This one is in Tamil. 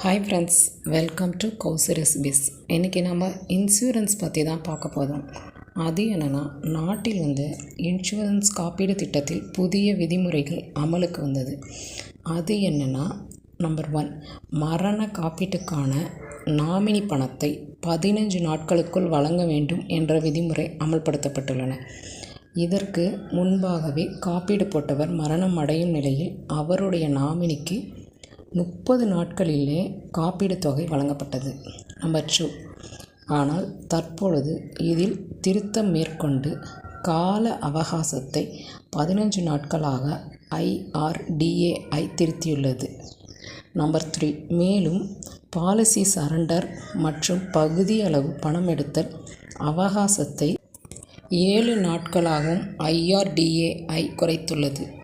Hi friends welcome to Kousi recipes இன்றைக்கி நம்ம இன்சூரன்ஸ் பற்றி தான் பார்க்க போதும் அது என்னென்னா நாட்டில் வந்து இன்சூரன்ஸ் காப்பீடு திட்டத்தில் புதிய விதிமுறைகள் அமலுக்கு வந்தது. அது என்னென்னா நம்பர் ஒன் மரண காப்பீட்டுக்கான நாமினி பணத்தை பதினஞ்சு நாட்களுக்குள் வழங்க வேண்டும் என்ற விதிமுறை அமல்படுத்தப்பட்டுள்ளன. இதற்கு முன்பாகவே காப்பீடு போட்டவர் மரணம் அடையும் நிலையில் அவருடைய நாமினிக்கு முப்பது நாட்களிலே காப்பீடு தொகை வழங்கப்பட்டது. Number two. ஆனால் தற்பொழுது இதில் திருத்தம் மேற்கொண்டு கால அவகாசத்தை பதினஞ்சு நாட்களாக ஐஆர்டிஏஐ திருத்தியுள்ளது. Number three. மேலும் பாலிசி சரண்டர் மற்றும் பகுதியளவு பணம் எடுத்தல் அவகாசத்தை ஏழு நாட்களாகவும் ஐஆர்டிஏஐ குறைத்துள்ளது.